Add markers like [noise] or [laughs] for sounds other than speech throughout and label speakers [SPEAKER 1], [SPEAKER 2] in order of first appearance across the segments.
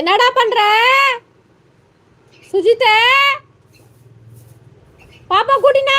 [SPEAKER 1] என்னடா பண்ற? சுஜித்த பாப்பா கூட்டினா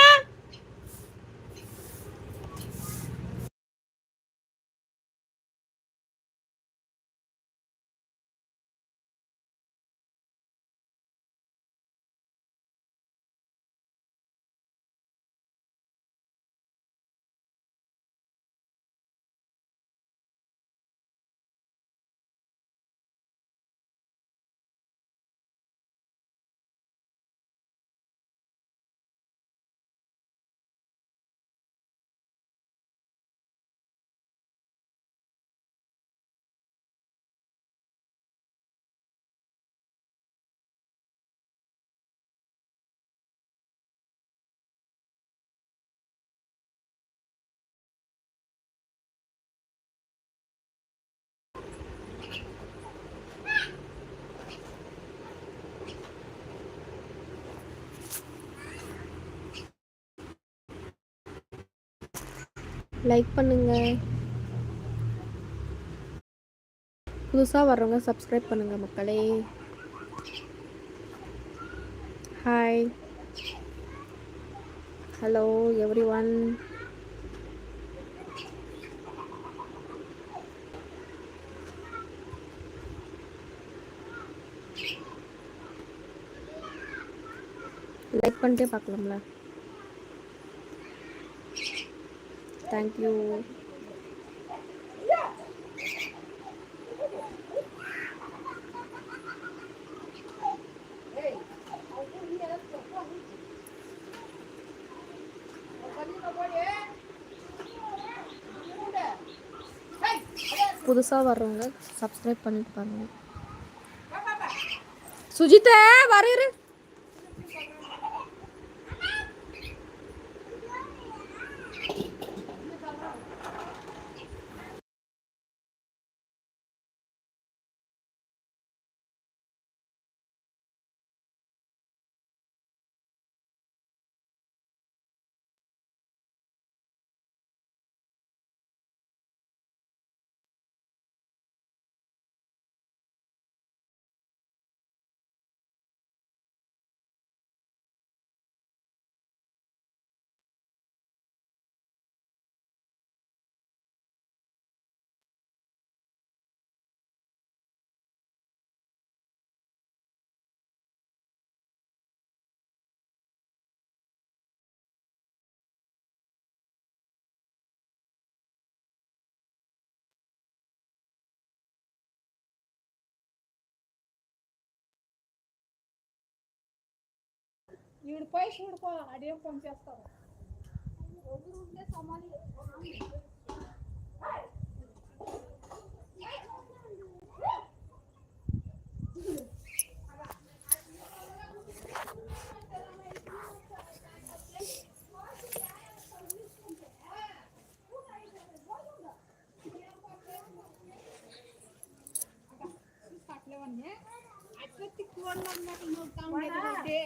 [SPEAKER 1] லைக் பண்ணுங்கள் புதுசாக வர்றவங்க சப்ஸ்கிரைப் பண்ணுங்க மக்களே. Hi hello everyone like பண்ணிட்டே பார்க்கலாம்ல. தேங்க்யூ புதுசாக வர்றவங்க சப்ஸ்கிரைப் பண்ணிட்டு பாருங்க. சுஜித்த வரையிரு
[SPEAKER 2] ఈవిడ పోయి చూడుకో అదేం పంపేస్తారు అట్లేవన్నీ అట్లా తిక్కువ అన్నమాట నవ్వుతా ఉండేది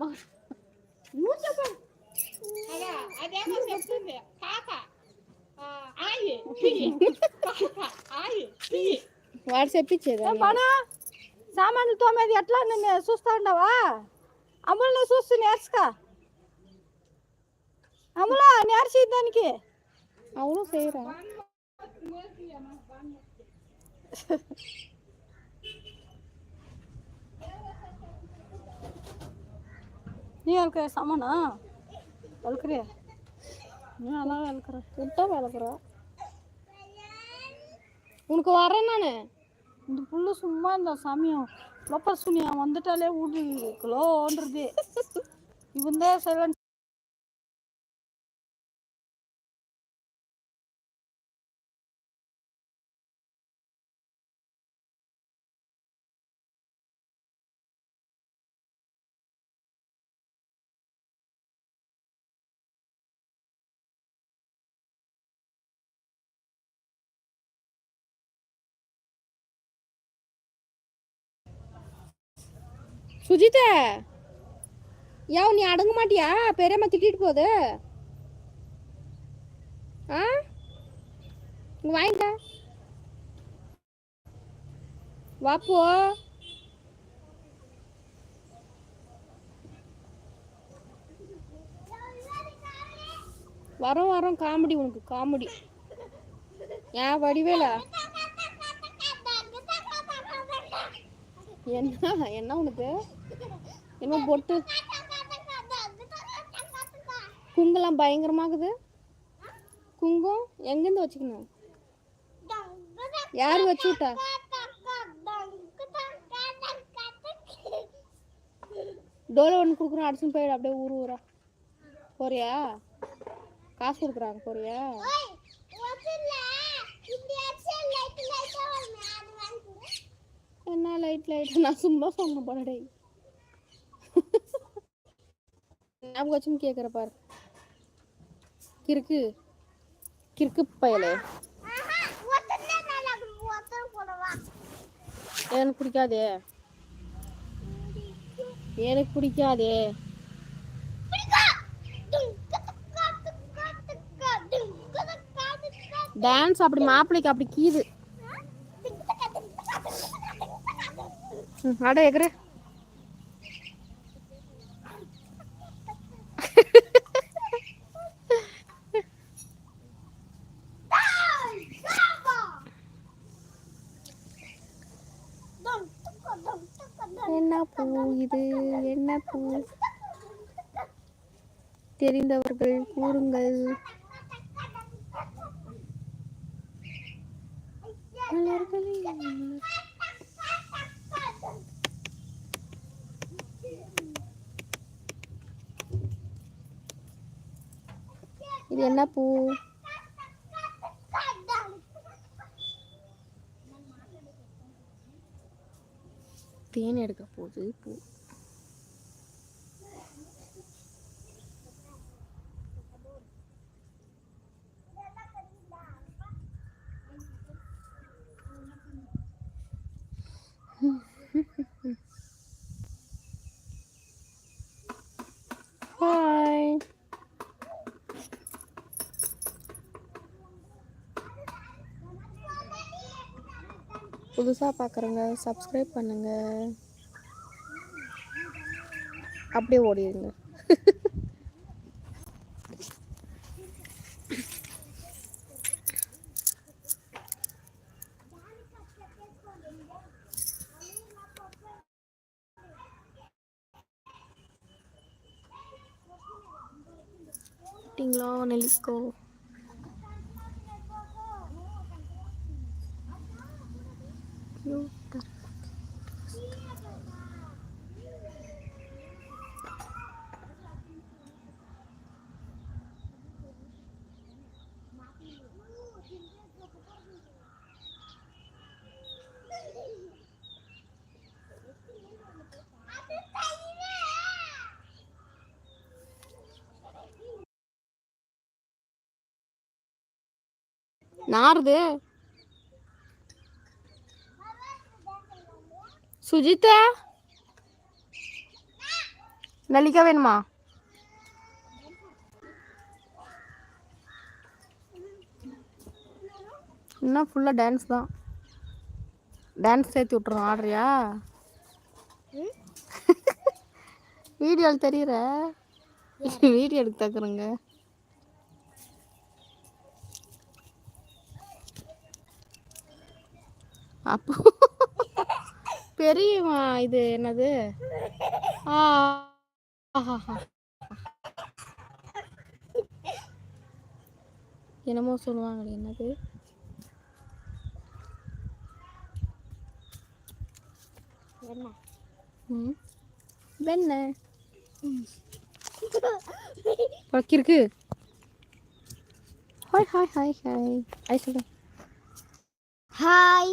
[SPEAKER 1] అమ్మ అమ్మ
[SPEAKER 2] అదేమో చెప్తుంది కాక ఆయి కాక ఆయి
[SPEAKER 1] వాడు చెప్పించేది
[SPEAKER 3] పనా? సామాన్లు తోమేది ఎట్లా? నేను చూస్తా ఉండవా అమ్ముల్ని చూస్తూ నేర్చుకో. అమ్ములా? నేర్చి దానికి.
[SPEAKER 1] అవును చేయరా. [laughs] [laughs]
[SPEAKER 3] நீ இருக்க சமனா? வளர்க்குறியா நீ நல்லா வளர்க்குற
[SPEAKER 1] விட்டா வளர்க்குறா உனக்கு வரேன் நான்.
[SPEAKER 3] இந்த புல்லு சும்மா இந்த சமயம். லொப்ப சுனியா வந்துட்டாலே வீடு கிலோன்றது இவன் தான் செல்வன்
[SPEAKER 1] சுஜிதா யாவ் நீ அடங்க மாட்டியா? பெரியம்மா திட்டிட்டு போகுது. ஆ? இங்க வாங்க வாப்போ வரோம் வரோம். காமெடி உனக்கு காமெடி. ஏன் வடிவேலா? என்ன என்ன உனக்கு? என்ன பொட்டு. குங்கெல்லாம் பயங்கரமாகுது. குங்கும் எங்கேருந்து வச்சுக்கணும்? யார் வச்சு விட்டா? டோலோ ஒன்று கொடுக்குறோம் அடிச்சுன்னு போயிடு அப்படியே ஊர் ஊரா. போறியா? காசு கொடுக்குறாங்க போறியா? என்ன லைட் லைட் [laughs] நான் சும்மா சொன்னேன் போனடே ஞாபகம் வச்சும் கேட்குற பாரு. கிறுக்கு கிறுக்கு பயலே. எனக்கு பிடிக்காதே. எனக்கு பிடிக்காதே. டான்ஸ் அப்படி மாப்பிள்ளைக்கு அப்படி கீது. அட எகரு என்ன பூ இது என்ன பூ தெரிந்தவர்கள் கூறுங்கள் மலர்களே, இது என்ன பூ? தேன் எடுக்க போகுது பூ ஹாய் புதுசாக பார்க்குறவங்க சப்ஸ்கிரைப் பண்ணுங்க. அப்படியே ஓடிடுங்க. சாப்பிட்டீங்களா நாருது சுஜிதா நெல்லிக்காய் வேணுமா? இன்னும் ஃபுல்லாக டான்ஸ் தான். டான்ஸ் சேர்த்து விட்றோம் ஆடுறியா? வீடியோவில் [laughs] தெரியுற? வீடியோ [laughs] எடுத்து தக்குறேங்க. அப்போ. பெரிய இது என்னது? ஆ. என்னமோ சொல்லுவாங்களே என்னது? வெண்ண இருக்கு ஹாய் ஹாய் ஹாய் ஹாய். ஐ சொல்லு.
[SPEAKER 4] ஹாய்.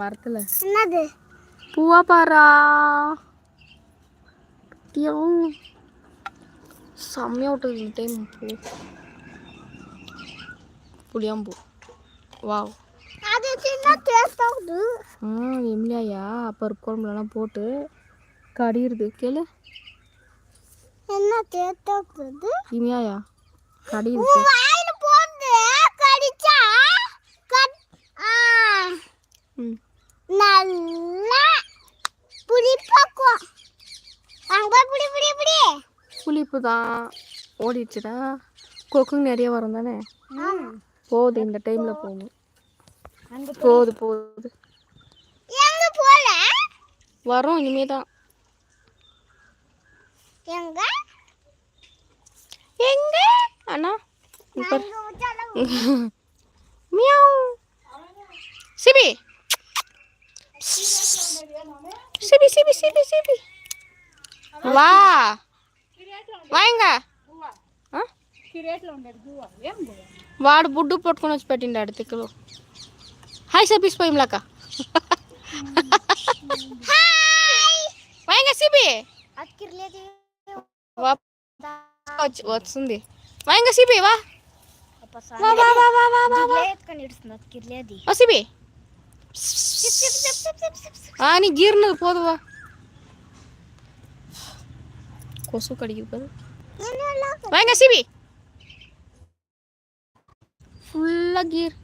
[SPEAKER 1] மரத்தில்.
[SPEAKER 4] என்னது?
[SPEAKER 1] பூவா பாரா. செம்மையாக விட்டுது இந்த டைம் பூ. புளியாம்பூ வாவ்.
[SPEAKER 4] அது சின்ன டேஸ்ட் ஆகுது.
[SPEAKER 1] ஆ எம்லியாயா பருப்பு குழம்புலலாம் போட்டு கடியிருது கேளு.
[SPEAKER 4] என்ன டேஸ்ட் ஆகுது
[SPEAKER 1] இனியாயா கடியிருது
[SPEAKER 4] வாயில போட்டு கடிச்சா கட் ஆ நல்லா புளிப்பாக்கும் அங்க புடி புடி புடி
[SPEAKER 1] புளிப்பு தான் ஓடிடுச்சுடா. கொக்குங்க நிறைய வரும் தானே? போகுது இந்த டைமில் போகணும் போகுது போகுது.
[SPEAKER 4] எங்க போல?
[SPEAKER 1] வரும் இனிமே தான்
[SPEAKER 4] எங்க?
[SPEAKER 1] எங்க? அண்ணா [laughs] மியாவ். சிபி. సిబి సిబి సిబి సిబి వా వాయింగా వాడు బుడ్డు పట్టుకొని వచ్చి పెట్టిండు ఆడు తిక్కలో హాయ్ సబీస్ పోయింలాక వాయింగా సిబి వస్తుంది. వాయింగా సిబి వా వా ஆ நீ கீர்னது போதுவா கொசு கடிக்குது பாரு வாங்க சிபி ஃபுல்லா கீர்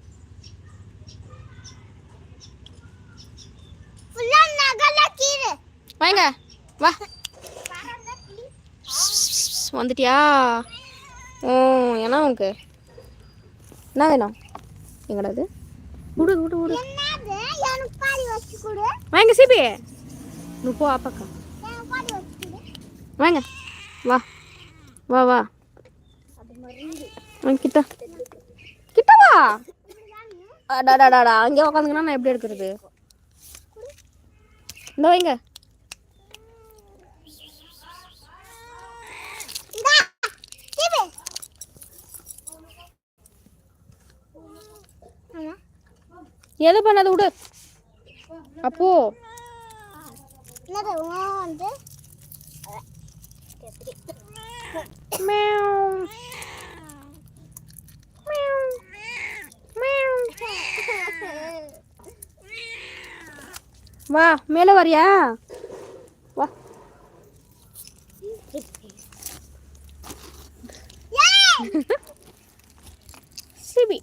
[SPEAKER 4] ஃபுல்லா நகல கீரை
[SPEAKER 1] வாங்க வா வந்துட்டியா? ஓ ஏன்னா உனக்கு? என்ன வேணும்? எங்கடா இது? விடு விடு விடு வாங்க சிபி.
[SPEAKER 4] நீ போ அப்பாக்கா
[SPEAKER 1] வாங்க. வா. வா வா. வாங்க கிட்ட. கிட்ட வா. அடாடாடாடா அங்கே உட்காந்துங்கன்னா நான் எப்படி எடுக்கிறது? இந்த வைங்க. எது பண்ணாத விடு. அப்போ
[SPEAKER 4] வந்து.
[SPEAKER 1] வா மேலே வரியா? வா. சிபி.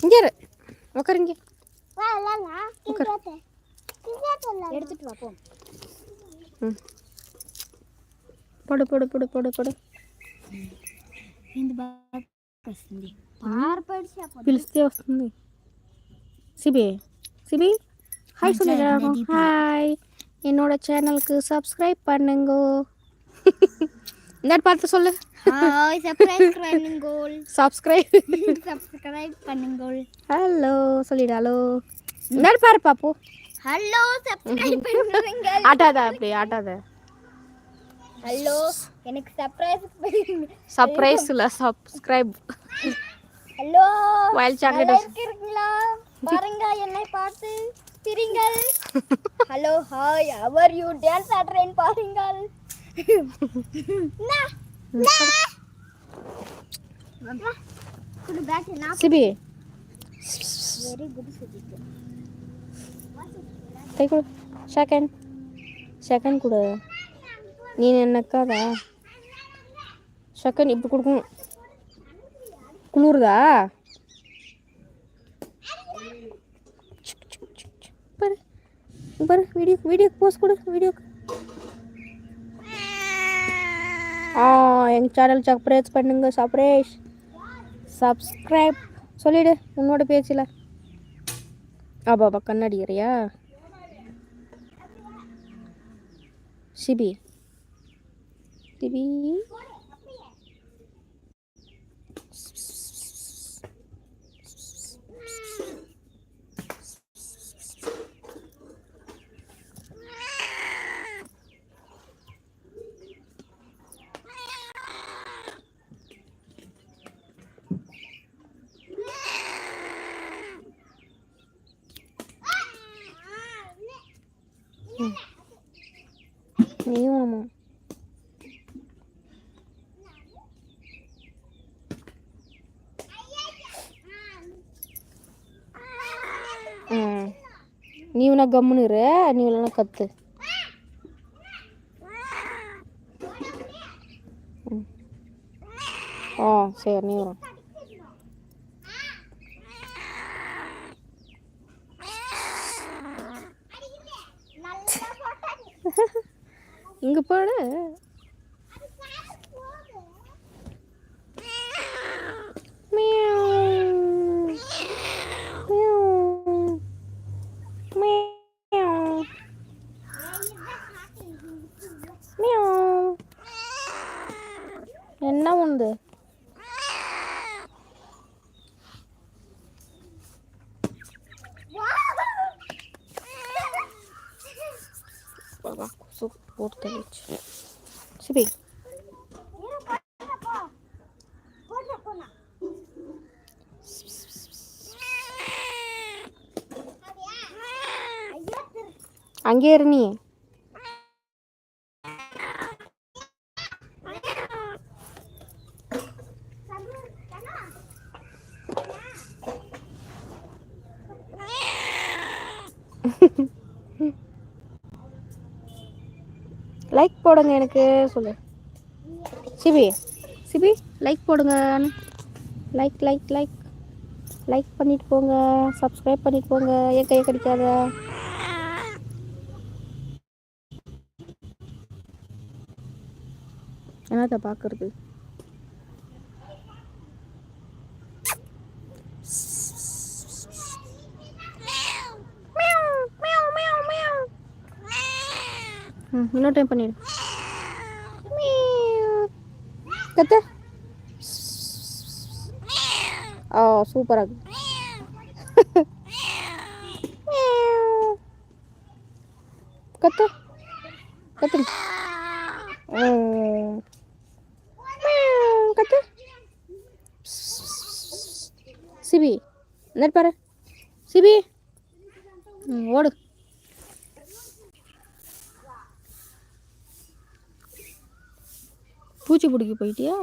[SPEAKER 1] இங்கே உக்காரு இங்கே.
[SPEAKER 4] எடுத்துட்டு வா போ.
[SPEAKER 1] పిలిస్తే వస్తుంది సిబి సిబి హాయ్ హాయ్ என்னோட சேனலுக்கு சப்ஸ்கிரைப் பண்ணுங்க. இந்த பார்த்து சொல்லு.
[SPEAKER 4] ஹாய் சப்ஸ்கிரைப்
[SPEAKER 1] சப்ஸ்கிரைப்
[SPEAKER 4] சப்ஸ்கிரைப் பண்ணுங்கள்.
[SPEAKER 1] ஹலோ சொல்லிடு ஹலோ இந்த பாரு பாப்பு.
[SPEAKER 4] ஹலோ சப்ஸ்கிரைப் பண்ணுங்கள்.
[SPEAKER 1] ஆட்டாத அப்படி ஆட்டாத.
[SPEAKER 4] ஹலோ எனக்கு சர்ப்ரைஸ் பண்ணுங்க
[SPEAKER 1] சர்ப்ரைஸ் இல்லை சப்ஸ்கிரைப்
[SPEAKER 4] ஹலோ
[SPEAKER 1] வயல் சாக்லேட்
[SPEAKER 4] இருக்கீங்களா பாருங்க என்னை பார்த்து சிரிங்கள் ஹலோ ஹாய் அவர் யூ டான்ஸ் ஆடுறேன் பாருங்கள்.
[SPEAKER 1] Sibi. Very good second. Second kuda. Ni enna kada. Second ibu kudukum. Kulurda. Per per video video post kuda video. எங்கள் சேனல் சப்ரேஸ் பண்ணுங்க சப்ரேஷ் சப்ஸ்கிரைப் சொல்லிவிடு உன்னோட பேச்சில். ஆபாபா கண்ணாடி கண்ணாடிக்கிறியா சிபி. சிபி. நீயும் ஆமாம் ah. நீ வேணா கம்முன்னு இரு நீ வேணா கத்து. Ah. ஆ சரி நீ வரும் கொசு போட்டு தள்ளிச்சு அங்கே இருந்தீங்க நீ லைக் போடுங்க எனக்கு சொல்லு. சிபி சிபி லைக் போடுங்க. லைக் லைக் லைக் லைக் பண்ணிட்டு போங்க. சப்ஸ்கிரைப் பண்ணிட்டு போங்க. என் கையை கடிக்காத? என்னத்த பார்க்கறது? இன்னொரு டைம் பண்ணிடு. கத்து ஆ சூப்பராக இருக்கு கத்து கத்து ம். கத்து சிபி இந்த பாரு சிபி ம், ஓடு பூச்சி பிடிக்க போயிட்டியா?